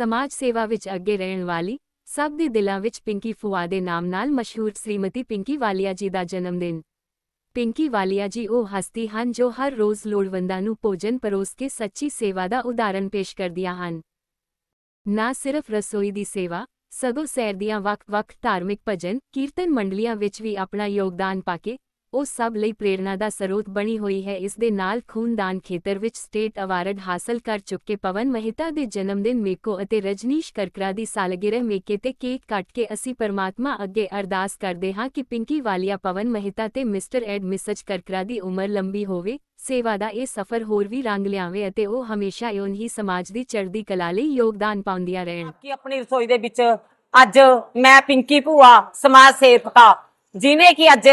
ਸਮਾਜ ਸੇਵਾ ਵਿੱਚ ਅੱਗੇ ਰਹਿਣ ਵਾਲੀ, ਸਭ ਦੇ ਦਿਲਾਂ ਵਿੱਚ ਪਿੰਕੀ ਫੁਆ ਦੇ ਨਾਮ ਨਾਲ ਮਸ਼ਹੂਰ ਸ਼੍ਰੀਮਤੀ ਪਿੰਕੀ ਵਾਲੀਆ ਜੀ ਦਾ ਜਨਮ ਦਿਨ। ਪਿੰਕੀ ਵਾਲੀਆ ਜੀ ਉਹ ਹਸਤੀ ਹਨ ਜੋ ਹਰ ਰੋਜ਼ ਲੋੜਵੰਦਾਂ ਨੂੰ ਭੋਜਨ ਪਰੋਸ ਕੇ ਸੱਚੀ ਸੇਵਾ ਦਾ ਉਦਾਹਰਣ ਪੇਸ਼ ਕਰਦੀਆਂ ਹਨ। ਨਾ ਸਿਰਫ ਰਸੋਈ ਦੀ ਸੇਵਾ, ਸਗੋਂ ਸੈਰ ਦੀਆਂ ਵੱਖ-ਵੱਖ ਧਾਰਮਿਕ ਭਜਨ, ਕੀਰਤਨ ਮੰਡਲੀਆਂ ਵਿੱਚ ਵੀ ਆਪਣਾ ਯੋਗਦਾਨ ਪਾ ਕੇ ਉਹ ਸਭ ਲਈ ਪ੍ਰੇਰਣਾ ਦਾ ਸਰੋਤ ਬਣੀ ਹੋਈ ਹੈ। ਇਸ ਦੇ ਨਾਲ ਖੂਨਦਾਨ ਖੇਤਰ ਵਿੱਚ ਸਟੇਟ ਅਵਾਰਡ ਹਾਸਲ ਕਰ ਚੁੱਕੇ ਪਵਨ ਮਹਿਤਾ ਦੇ ਜਨਮ ਦਿਨ ਮੇਕੋ ਅਤੇ ਰਜਨੀਸ਼ ਕਰਕਰਾ ਦੀ ਸਾਲਗਿਰਹ ਮੇਕੇ ਤੇ ਕੇਕ ਕੱਟ ਕੇ ਅਸੀਂ ਪਰਮਾਤਮਾ ਅੱਗੇ ਅਰਦਾਸ ਕਰਦੇ ਹਾਂ ਕਿ ਪਿੰਕੀ ਵਾਲੀਆ, ਪਵਨ ਮਹਿਤਾ ਤੇ ਮਿਸਟਰ ਐਡ ਮਿਸਜ ਕਰਕਰਾ ਦੀ ਉਮਰ ਲੰਬੀ ਹੋਵੇ, ਸੇਵਾ ਦਾ ਇਹ ਸਫ਼ਰ ਹੋਰ ਵੀ ਰੰਗ ਲਿਆਵੇ ਅਤੇ ਉਹ ਹਮੇਸ਼ਾ ਇਉਂ ਹੀ ਸਮਾਜ ਦੀ ਚੜ੍ਹਦੀ ਕਲਾ ਲਈ ਯੋਗਦਾਨ ਪਾਉਂਦੀਆਂ ਰਹਿਣ। ਕਿ ਆਪਣੀ ਰਸੋਈ ਦੇ ਵਿੱਚ ਅੱਜ ਮੈਂ ਪਿੰਕੀ ਭੂਆ, ਸਮਾਜ ਸੇਵਕਾ ਜਿਨੇ ਕਿ ਅੱਜ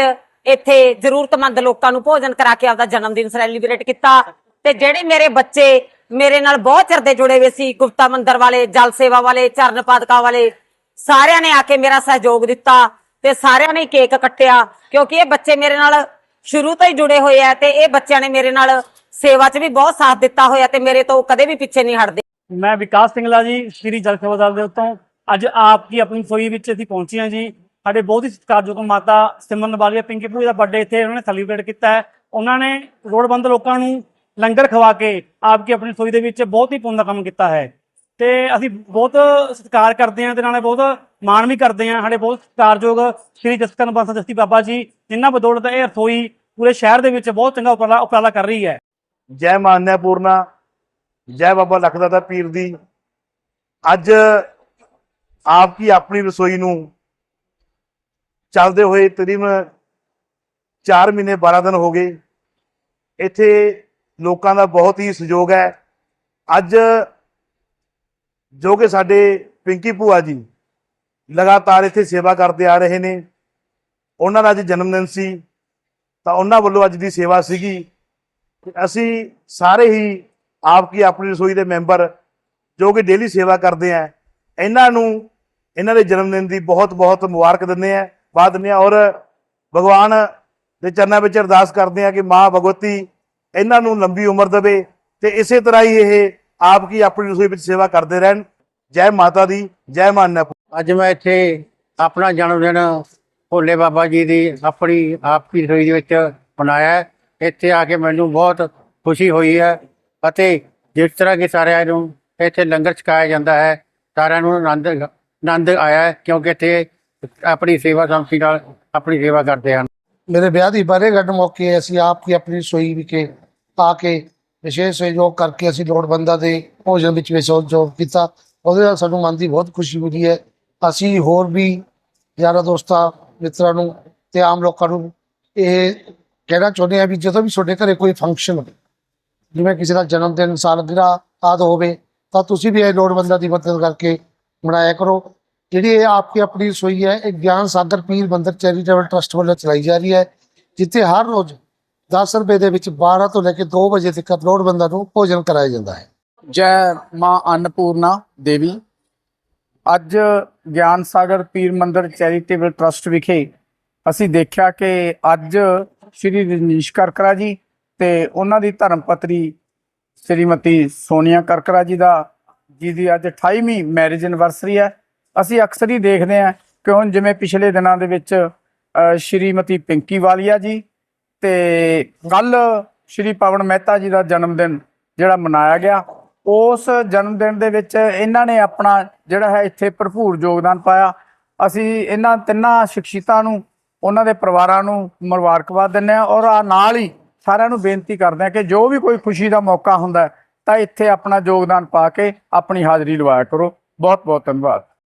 ਇੱਥੇ ਜ਼ਰੂਰਤਮੰਦ ਲੋਕਾਂ ਨੂੰ ਭੋਜਨ ਕਰਾ ਕੇ ਆਪਦਾ ਜਨਮ ਦਿਨ ਸੈਲੀਬ੍ਰੇਟ ਕੀਤਾ। ਤੇ ਜਿਹੜੇ ਮੇਰੇ ਬੱਚੇ ਮੇਰੇ ਨਾਲ ਬਹੁਤ ਚਿਰ ਦੇ ਜੁੜੇ ਹੋਏ ਸੀ, ਗੁਪਤਾ ਮੰਦਰ ਵਾਲੇ, ਜਲ ਸੇਵਾ ਵਾਲੇ, ਚਰਨ ਪਾਦਕਾ ਵਾਲੇ, ਸਾਰਿਆਂ ਨੇ ਆ ਕੇ ਮੇਰਾ ਸਹਿਯੋਗ ਦਿੱਤਾ ਤੇ ਸਾਰਿਆਂ ਨੇ ਕੇਕ ਕੱਟਿਆ, ਕਿਉਂਕਿ ਇਹ ਬੱਚੇ ਮੇਰੇ ਨਾਲ ਸ਼ੁਰੂ ਤੋਂ ਹੀ ਜੁੜੇ ਹੋਏ ਆ ਤੇ ਇਹ ਬੱਚਿਆਂ ਨੇ ਮੇਰੇ ਨਾਲ ਸੇਵਾ 'ਚ ਵੀ ਬਹੁਤ ਸਾਥ ਦਿੱਤਾ ਹੋਇਆ ਤੇ ਮੇਰੇ ਤੋਂ ਕਦੇ ਵੀ ਪਿੱਛੇ ਨਹੀਂ ਹਟਦੇ। ਮੈਂ ਵਿਕਾਸ ਸਿੰਗਲਾ ਜੀ, ਸ਼੍ਰੀ ਜਲ ਸੇਵਾ ਦਲ ਦੇ ਉੱਤੋਂ। ਅੱਜ ਆਪ ਕੀ ਆਪਣੀ ਰਸੋਈ ਵਿੱਚ ਅਸੀਂ ਪਹੁੰਚੇ ਹਾਂ ਜੀ। ਸਾਡੇ ਬਹੁਤ ਹੀ ਸਤਿਕਾਰਯੋਗ ਮਾਤਾ ਸਿਮਰਨ ਵਾਲੀਆ, ਪਿੰਕੀ ਭੂਈ ਦਾ ਬਰਥਡੇ ਇੱਥੇ ਉਹਨਾਂ ਨੇ ਸੈਲੀਬ੍ਰੇਟ ਕੀਤਾ ਹੈ। ਉਹਨਾਂ ਨੇ ਲੋੜਵੰਦ ਲੋਕਾਂ ਨੂੰ ਲੰਗਰ ਖਵਾ ਕੇ ਆਪ ਕੀ ਆਪਣੀ ਰਸੋਈ ਦੇ ਵਿੱਚ ਬਹੁਤ ਹੀ ਪੁੰਨ ਦਾ ਕੰਮ ਕੀਤਾ ਹੈ। ਤੇ ਅਸੀਂ ਬਹੁਤ ਸਤਿਕਾਰ ਕਰਦੇ ਹਾਂ ਤੇ ਨਾਲੇ ਬਹੁਤ ਮਾਣ ਵੀ ਕਰਦੇ ਹਾਂ। ਸਾਡੇ ਬਹੁਤ ਸਤਿਕਾਰਯੋਗ ਸ਼੍ਰੀ ਜਸਕਰਨ ਬਾਸਾ ਜਸਤੀ ਬਾਬਾ ਜੀ ਜਿਨ੍ਹਾਂ ਬਦੌਲਤ ਇਹ ਰਸੋਈ ਪੂਰੇ ਸ਼ਹਿਰ ਦੇ ਵਿੱਚ ਬਹੁਤ ਚੰਗਾ ਉਪਰਾਲਾ ਉਪਰਾਲਾ ਕਰ ਰਹੀ ਹੈ। ਜੈ ਮਾਨਿਆ ਪੂਰਨਾ, ਜੈ ਬਾਬਾ ਲਖਦਾਤਾ ਪੀਰ ਦੀ। ਅੱਜ ਆਪ ਕੀ ਆਪਣੀ ਰਸੋਈ ਨੂੰ ਚੱਲਦੇ ਹੋਏ ਤਕਰੀਬਨ 4 ਮਹੀਨੇ 12 ਦਿਨ ਹੋ ਗਏ। ਇੱਥੇ ਲੋਕਾਂ ਦਾ ਬਹੁਤ ਹੀ ਸਹਿਯੋਗ ਹੈ। ਅੱਜ ਜੋ ਕਿ ਸਾਡੇ ਪਿੰਕੀ ਭੂਆ ਜੀ ਲਗਾਤਾਰ ਇੱਥੇ ਸੇਵਾ ਕਰਦੇ ਆ ਰਹੇ ਨੇ। ਉਹਨਾਂ ਦਾ ਅੱਜ ਜਨਮ ਦਿਨ ਸੀ। ਤਾਂ ਉਹਨਾਂ ਵੱਲੋਂ ਅੱਜ ਦੀ ਸੇਵਾ ਸੀਗੀ। ਤੇ ਅਸੀਂ ਸਾਰੇ ਹੀ ਆਪ ਕੀ ਆਪਣੀ ਰਸੋਈ ਦੇ ਮੈਂਬਰ ਜੋ ਕਿ ਡੇਲੀ ਸੇਵਾ ਕਰਦੇ ਆ, ਇਹਨਾਂ ਨੂੰ, ਇਹਨਾਂ ਦੇ ਜਨਮ ਦਿਨ ਦੀ ਬਹੁਤ ਬਹੁਤ ਮੁਬਾਰਕ ਦਿੰਦੇ ਆ। ਬਾਦ ਦਿੰਦੇ ਆ ਔਰ ਭਗਵਾਨ ਦੇ ਚਰਨਾਂ ਵਿੱਚ ਅਰਦਾਸ ਕਰਦੇ ਆ ਕਿ ਮਾਂ ਭਗਵਤੀ, ਇਹਨਾਂ ਨੂੰ ਲੰਬੀ ਉਮਰ ਦੇਵੇ ਤੇ ਇਸੇ ਤਰ੍ਹਾਂ ਹੀ ਇਹ ਆਪ ਕੀ ਆਪਣੀ ਰਸੋਈ ਵਿੱਚ ਸੇਵਾ ਕਰਦੇ ਰਹਿਣ। ਜੈ ਮਾਤਾ ਦੀ, ਜੈ ਮਾਨਿਆ ਅੱਜ ਮੈਂ ਇੱਥੇ ਆਪਣਾ ਜਨਮ ਦਿਨ ਭੋਲੇ ਬਾਬਾ ਜੀ ਦੀ ਆਪਣੀ ਆਪ ਕੀ ਰਸੋਈ ਦੇ ਵਿੱਚ ਮਨਾਇਆ ਇੱਥੇ ਆ ਕੇ ਮੈਨੂੰ ਬਹੁਤ ਖੁਸ਼ੀ ਹੋਈ ਹੈ ਅਤੇ ਜਿਸ ਤਰ੍ਹਾਂ ਕਿ ਸਾਰਿਆਂ ਨੂੰ ਇੱਥੇ ਲੰਗਰ ਛਕਾਇਆ ਜਾਂਦਾ ਹੈ, ਸਾਰਿਆਂ ਨੂੰ ਆਨੰਦ ਆਨੰਦ ਆਇਆ ਕਿਉਂਕਿ ਇੱਥੇ ਆਪਣੀ ਸੇਵਾ ਸੰਮਤੀ ਨਾਲ ਆਪਣੀ ਸੇਵਾ ਕਰਦੇ ਹਨ। ਮੇਰੇ ਵਿਆਹ ਦੀ ਬਾਰੇਗੰਢ ਮੌਕੇ ਅਸੀਂ ਆਪ ਕੀ ਆਪਣੀ ਰਸੋਈ ਵਿਖੇ ਆ ਕੇ ਵਿਸ਼ੇਸ਼ ਸਹਿਯੋਗ ਕਰਕੇ ਅਸੀਂ ਲੋੜਵੰਦਾਂ ਦੇ ਭੋਜਨ ਵਿੱਚ ਵੀ ਕੀਤਾ। ਉਹਦੇ ਨਾਲ ਸਾਨੂੰ ਮਨ ਦੀ ਬਹੁਤ ਖੁਸ਼ੀ ਮਿਲੀ ਹੈ। ਅਸੀਂ ਹੋਰ ਵੀ ਯਾਰਾਂ ਦੋਸਤਾਂ, ਮਿੱਤਰਾਂ ਨੂੰ ਤੇ ਆਮ ਲੋਕਾਂ ਨੂੰ ਇਹ ਕਹਿਣਾ ਚਾਹੁੰਦੇ ਆ ਵੀ ਜਦੋਂ ਵੀ ਤੁਹਾਡੇ ਘਰੇ ਕੋਈ ਫੰਕਸ਼ਨ ਹੋਵੇ ਜਿਵੇਂ ਕਿਸੇ ਦਾ ਜਨਮ ਦਿਨ ਸਾਲਗਿਰਾ ਆਦਿ ਹੋਵੇ, ਤਾਂ ਤੁਸੀਂ ਵੀ ਇਹ ਲੋੜਵੰਦਾਂ ਦੀ ਮਦਦ ਕਰਕੇ ਮਨਾਇਆ ਕਰੋ। ਜਿਹੜੀ ਇਹ ਆਪਕੀ ਆਪਣੀ ਰਸੋਈ ਹੈ, ਇਹ ਗਿਆਨ ਸਾਗਰ ਪੀਰ ਮੰਦਰ ਚੈਰੀਟੇਬਲ ਟਰਸਟ ਵੱਲੋਂ ਚਲਾਈ ਜਾ ਰਹੀ ਹੈ, ਜਿੱਥੇ ਹਰ ਰੋਜ਼ 10 ਰੁਪਏ ਦੇ ਵਿੱਚ 12 ਤੋਂ ਲੈ ਕੇ 2 ਵਜੇ ਤੱਕ ਲੋੜਵੰਦਾਂ ਨੂੰ ਭੋਜਨ ਕਰਾਇਆ ਜਾਂਦਾ ਹੈ। ਜੈ ਮਾਂ ਅੰਨਪੂਰਨਾ ਦੇਵੀ। ਅੱਜ ਗਿਆਨ ਸਾਗਰ ਪੀਰ ਮੰਦਰ ਚੈਰੀਟੇਬਲ ਟਰਸਟ ਵਿਖੇ ਅਸੀਂ ਦੇਖਿਆ ਕਿ ਅੱਜ ਸ਼੍ਰੀ ਰਜਨੀਸ਼ ਕਰਕਰਾ ਜੀ ਤੇ ਉਹਨਾਂ ਦੀ ਧਰਮ ਪਤਨੀ ਸ਼੍ਰੀਮਤੀ ਸੋਨੀਆ ਕਰਕਰਾ ਜੀ ਦਾ ਜੀ ਦੀ ਅੱਜ 28ਵੀਂ ਮੈਰਿਜ ਐਨਵਰਸਰੀ ਹੈ। ਅਸੀਂ ਅਕਸਰ ਹੀ ਦੇਖਦੇ ਹਾਂ ਕਿ ਹੁਣ ਜਿਵੇਂ ਪਿਛਲੇ ਦਿਨਾਂ ਦੇ ਵਿੱਚ ਸ਼੍ਰੀਮਤੀ ਪਿੰਕੀ ਵਾਲੀਆ ਜੀ ਤੇ ਕੱਲ ਸ਼੍ਰੀ ਪਵਨ ਮਹਿਤਾ ਜੀ ਦਾ ਜਨਮ ਦਿਨ ਜਿਹੜਾ ਮਨਾਇਆ ਗਿਆ, ਉਸ ਜਨਮ ਦਿਨ ਦੇ ਵਿੱਚ ਇਹਨਾਂ ਨੇ ਆਪਣਾ ਜਿਹੜਾ ਹੈ ਇੱਥੇ ਭਰਪੂਰ ਯੋਗਦਾਨ ਪਾਇਆ। ਅਸੀਂ ਇਹਨਾਂ ਤਿੰਨਾਂ ਸ਼ਖਸੀਅਤਾਂ ਨੂੰ, ਉਹਨਾਂ ਦੇ ਪਰਿਵਾਰਾਂ ਨੂੰ ਮੁਬਾਰਕਬਾਦ ਦਿੰਦੇ ਹਾਂ ਔਰ ਆ ਨਾਲ ਹੀ ਸਾਰਿਆਂ ਨੂੰ ਬੇਨਤੀ ਕਰਦੇ ਹਾਂ ਕਿ ਜੋ ਵੀ ਕੋਈ ਖੁਸ਼ੀ ਦਾ ਮੌਕਾ ਹੁੰਦਾ ਤਾਂ ਇੱਥੇ ਆਪਣਾ ਯੋਗਦਾਨ ਪਾ ਕੇ ਆਪਣੀ ਹਾਜ਼ਰੀ ਲਵਾਇਆ ਕਰੋ। ਬਹੁਤ ਬਹੁਤ ਧੰਨਵਾਦ।